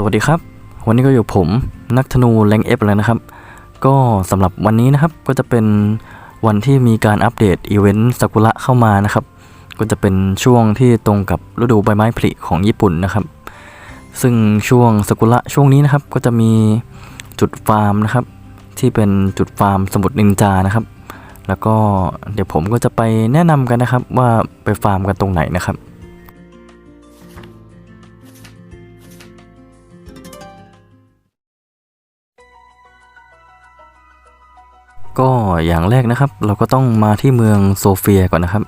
สวัสดีครับ วันนี้ก็อยู่ผมนักธนูแรงเอฟแล้วนะครับ ก็สำหรับวันนี้นะครับก็จะเป็นวันที่มีการอัปเดตอีเวนต์ซากุระเข้ามานะครับ ก็จะเป็นช่วงที่ตรงกับฤดูใบไม้ผลิของญี่ปุ่นนะครับ ซึ่งช่วงซากุระช่วงนี้นะครับ ก็จะมีจุดฟาร์มนะครับ ที่เป็นจุดฟาร์มสมุดนินจานะครับ แล้วก็เดี๋ยวผมก็จะไปแนะนำกันนะครับว่าไปฟาร์มกันตรงไหนนะครับ ก็อย่างแรกนะครับ เราก็ต้องมาที่เมืองโซเฟียก่อนนะครับ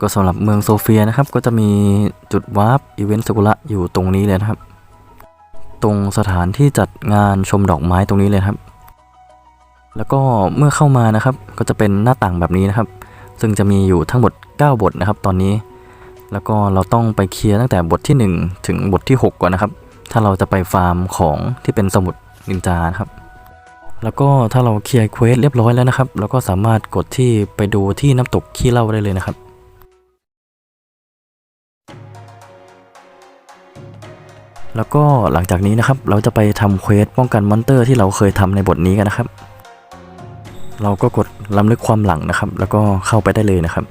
ก็สำหรับเมืองโซเฟียนะครับ ก็จะมีจุดวาร์ปอีเวนต์สกุระอยู่ตรงนี้เลยนะครับ ตรงสถานที่จัดงานชมดอกไม้ตรงนี้เลยครับ แล้วก็เมื่อเข้ามานะครับ ก็จะเป็นหน้าต่างแบบนี้นะครับ ซึ่งจะมีอยู่ทั้งหมด 9 บทนะครับ ตอนนี้ แล้วก็เราต้องไปเคลียร์ตั้งแต่บทที่ 1 ถึงบทที่ 6 ก่อนนะครับ ถ้าเราจะไปฟาร์มของที่เป็นสมุดนินจานะครับ แล้วก็ถ้าเราเคลียร์เควสเรียบร้อยแล้วนะครับ เราก็สามารถกดที่ไปดูที่น้ำตกขี้เล้าได้เลยนะครับแล้วก็หลังจากนี้นะครับเราจะไปทำเควสป้องกันมอนเตอร์ที่เราเคยทำในบทนี้กันนะครับ เราก็กดล้ำลึกความหลังนะครับ แล้วก็เข้าไปได้เลยนะครับ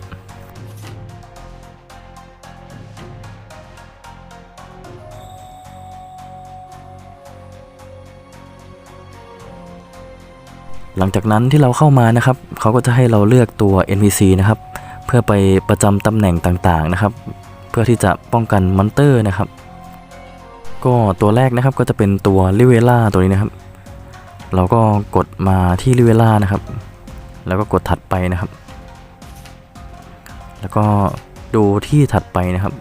หลังจากนั้นที่เราเข้ามานะครับเขาก็จะให้เราเลือกตัว NPC นะครับ เพื่อไปประจำตำแหน่งต่างๆนะครับ เพื่อที่จะป้องกันมอนเตอร์นะครับ ก็ตัวแรกนะครับก็จะเป็นตัวลิเวล่าตัวนี้นะครับ เราก็กดมาที่ลิเวล่านะครับ แล้วก็กดถัดไปนะครับ แล้วก็ดูที่ถัดไปนะครับ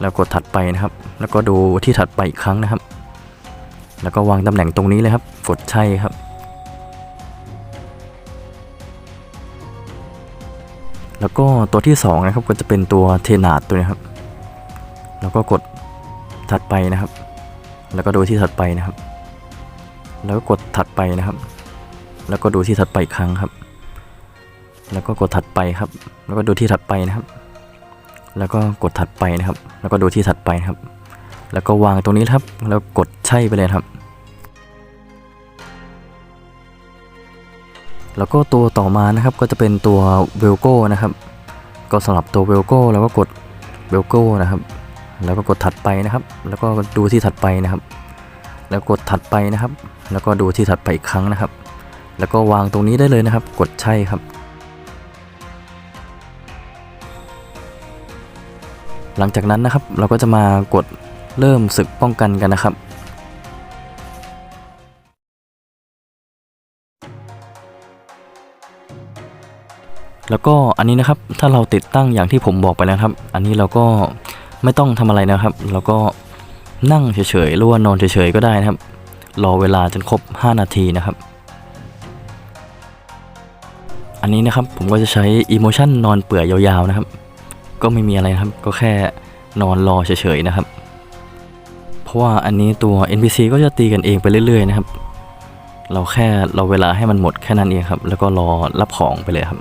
แล้วกดถัดไปนะครับ แล้วก็ดูที่ถัดไปอีกครั้งนะครับ แล้วก็วางตำแหน่งตรงนี้เลยครับ กดใช่ครับ แล้วก็ตัวที่สองนะครับก็จะเป็นตัวเทนาดตัวนี้ครับ แล้วก็กดถัดไปนะครับ แล้วก็ดูที่ถัดไปนะครับ แล้วก็กดถัดไปนะครับ แล้วก็ดูที่ถัดไปอีกครั้งครับ แล้วก็กดถัดไปครับ แล้วก็ดูที่ถัดไปนะครับ แล้วก็กดถัดไปนะครับ แล้วก็ดูที่ถัดไปนะครับ แล้วก็วางตรงนี้ครับ แล้วกดใช่ไปเลยครับ แล้วก็ตัวต่อมานะครับก็จะเป็นตัวเวลโก้นะครับ ก็สำหรับตัวเวลโก้เราก็กดเวลโก้นะครับ แล้วก็กดถัดไปนะครับ แล้วก็ดูที่ถัดไปนะครับ แล้วกดถัดไปนะครับ แล้วก็ดูที่ถัดไปอีกครั้งนะครับ แล้วก็วางตรงนี้ได้เลยนะครับ กดใช่ครับ หลังจากนั้นนะครับเราก็จะมากดเริ่มศึกป้องกันกันนะครับ แล้วก็อันนี้นะครับถ้าเราติดตั้งอย่างที่ผมบอกไปแล้วครับ อันนี้เราก็ไม่ต้องทำอะไรนะครับ เราก็นั่งเฉยๆหรือว่านอนเฉยๆก็ได้นะครับ รอเวลาจนครบ 5 นาทีนะครับ อันนี้นะครับผมก็จะใช้ Emotion นอนเปื่อยยาวๆนะครับ ก็ไม่มีอะไรครับ ก็แค่นอนรอเฉยๆนะครับ เพราะว่าอันนี้ตัว NPC ก็จะตีกันเองไปเรื่อยๆนะครับ เราแค่ราเวลาให้มันหมดแค่นั้นเองครับ แล้วก็รอรับของไปเลยครับ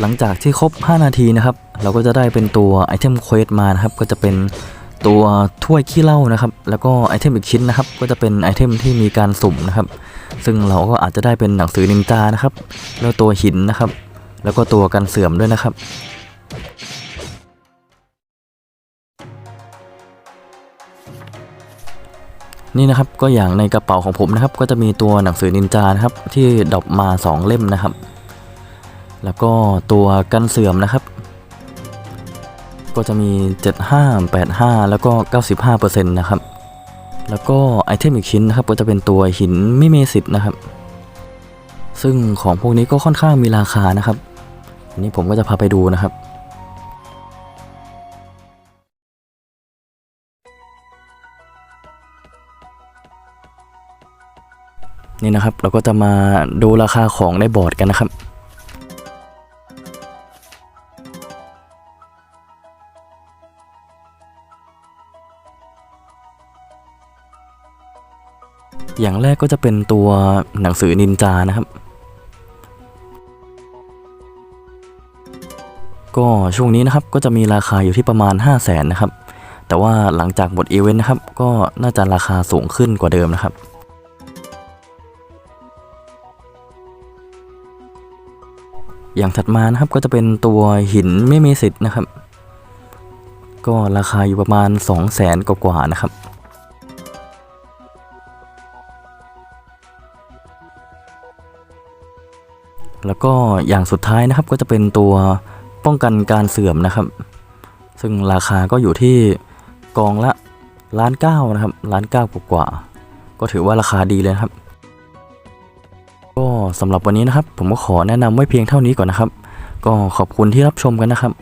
หลังจากที่ครบ 5 นาทีนะครับ เราก็จะได้เป็นตัวไอเทมเควสมานะครับ ก็จะเป็นตัวถ้วยขี้เหล้านะครับ แล้วก็ไอเทมอีกชิ้นนะครับ ก็จะเป็นไอเทมที่มีการสุ่มนะครับ ซึ่งเราก็อาจจะได้เป็นหนังสือนินจานะครับ แล้วตัวหินนะครับ แล้วก็ตัวกันเสื่อมด้วยนะครับนี่นะครับก็อย่างในกระเป๋าของผมนะครับ ก็จะมีตัวหนังสือนินจานะครับ ที่ดรอปมา 2 เล่มนะครับ แล้วก็ตัวกันเสื่อมนะครับ ก็จะมี 75 85 แล้วก็ 95%นะครับ แล้วก็ไอเทมอีกชิ้นนะครับ ก็จะเป็นตัวหินไมิเมสิตนะครับ ซึ่งของพวกนี้ก็ค่อนข้างมีราคานะครับอันนี้ผมก็จะพาไปดูนะครับนี่นะครับเราก็จะมาดูราคาของในบอร์ดกันนะครับ อย่างแรกก็จะเป็นตัวหนังสือนินจานะครับ ก็ช่วงนี้นะครับก็จะมีราคาอยู่ที่ประมาณ 5 0 0แสนนะครับ แต่ว่าหลังจากหมดอีเวนต์นะครับ ก็น่าจะราคาสูงขึ้นกว่าเดิมนะครับอย่างถัดมานะครับก็จะเป็นตัวหินไม่มีสิทธิ์นะครับ ก็ราคาอยู่ประมาณ 2 0 0แสนกว่าๆนะครับ แล้วก็อย่างสุดท้ายนะครับก็จะเป็นตัวป้องกันการเสื่อมนะครับ ซึ่งราคาก็อยู่ที่กองละล้านเก้านะครับล้านเก้ากว่าๆก็ถือว่าราคาดีเลยครับ ก็สำหรับวันนี้นะครับ ผมก็ขอแนะนำไว้เพียงเท่านี้ก่อนนะครับ ก็ขอบคุณที่รับชมกันนะครับ